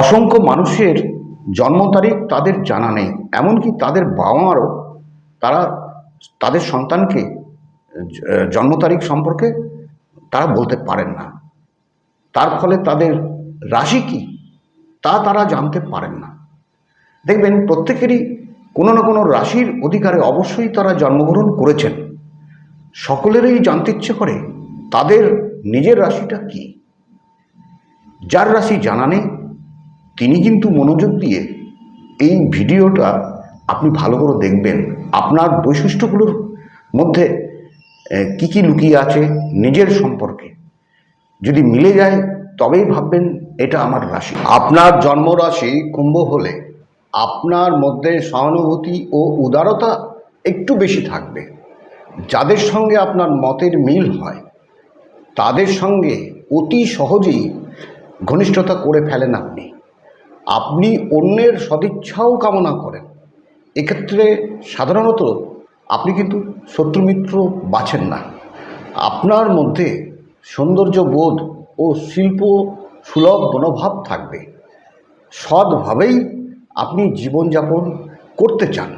অসংখ্য মানুষের জন্ম তারিখ তাদের জানা নেই, এমনকি তাদের বাবা মারও তারা তাদের সন্তানকে জন্ম তারিখ সম্পর্কে তারা বলতে পারেন না। তার ফলে তাদের রাশি কি তা তারা জানতে পারেন না। দেখবেন প্রত্যেকেরই কোনো না কোনো রাশির অধিকারে অবশ্যই তারা জন্মগ্রহণ করেছেন। সকলেরই জানতে ইচ্ছে করে তাদের নিজের রাশিটা কি। যার রাশি জানা নেই তিনি কিন্তু মনোযোগ দিয়ে এই ভিডিওটা আপনি ভালো করে দেখবেন। আপনার বৈশিষ্ট্যগুলোর মধ্যে কি কি লুকিয়ে আছে নিজের সম্পর্কে। যদি মিলে যায়, তবেই ভাববেন এটা আমার রাশি। আপনার জন্ম রাশি কুম্ভ হলে আপনার মধ্যে সহানুভূতি ও উদারতা একটু বেশি থাকবে। যাদের সঙ্গে আপনার মতের মিল হয়, তাদের সঙ্গে অতি সহজেই ঘনিষ্ঠতা করে ফেলেন আপনি। আপনি অন্যের সদিচ্ছাও কামনা করেন। এক্ষেত্রে সাধারণত আপনি কিন্তু শত্রুমিত্র বাছেন না। আপনার মধ্যে সৌন্দর্য বোধ ও শিল্প সুলভ মনোভাব থাকবে। সৎভাবেই আপনি জীবনযাপন করতে চান।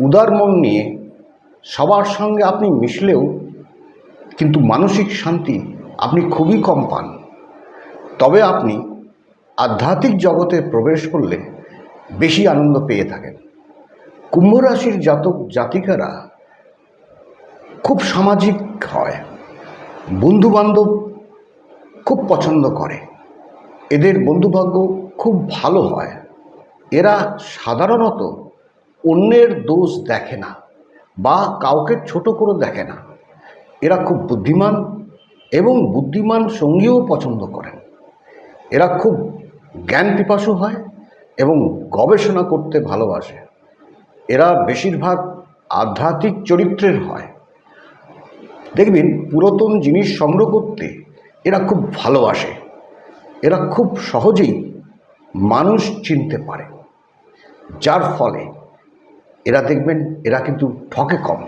উদার মন নিয়ে সবার সঙ্গে আপনি মিশলেও কিন্তু মানসিক শান্তি আপনি খুবই কম পান। তবে আপনি আধ্যাত্মিক জগতে প্রবেশ করলে বেশি আনন্দ পেয়ে থাকেন। কুম্ভ রাশির জাতক জাতিকারা খুব সামাজিক হয়। বন্ধুবান্ধব খুব পছন্দ করে। এদের বন্ধুভাগ্য খুব ভালো হয়। এরা সাধারণত অন্যের দোষ দেখে না বা কাউকে ছোট করে দেখে না। এরা খুব বুদ্ধিমান এবং বুদ্ধিমান সঙ্গীও পছন্দ করেন। এরা খুব জ্ঞান পিপাসু হয় এবং গবেষণা করতে ভালোবাসে। এরা বেশিরভাগ আধ্যাত্মিক চরিত্রের হয়। দেখবেন, পুরাতন জিনিস সংগ্রহ করতে এরা খুব ভালোবাসে। এরা খুব সহজেই মানুষ চিনতে পারে। যার ফলে এরা দেখবেন, এরা কিন্তু ঠকে কম।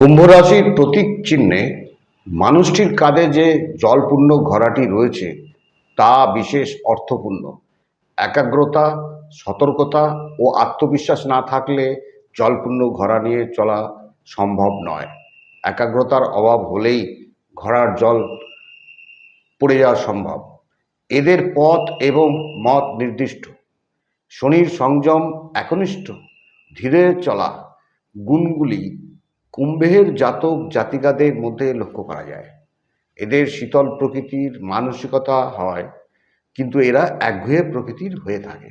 কুম্ভ রাশির প্রতীক চিহ্নে মানুষটির কাঁধে যে জলপূর্ণ ঘোড়াটি রয়েছে, তা বিশেষ অর্থপূর্ণ। একাগ্রতা, সতর্কতা ও আত্মবিশ্বাস না থাকলে জলপূর্ণ ঘোড়া নিয়ে চলা সম্ভব নয়। একাগ্রতার অভাব হলেই ঘোড়ার জল পড়ে যাওয়া সম্ভব। এদের পথ এবং মত নির্দিষ্ট। শনির সংযম একনিষ্ঠ। ধীরে চলা। গুণগুলি কুম্ভের জাতক জাতিকাদের মধ্যে লক্ষ্য করা যায়। এদের শীতল প্রকৃতির মানসিকতা হয় কিন্তু এরা একঘেয়ে প্রকৃতির হয়ে থাকে।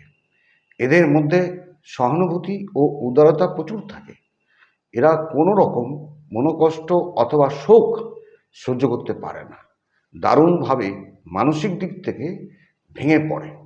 এদের মধ্যে সহানুভূতি ও উদারতা প্রচুর থাকে। এরা কোনো রকম মনোকষ্ট অথবা শোক সহ্য করতে পারে না। দারুণভাবে মানসিক দিক থেকে ভেঙে পড়ে।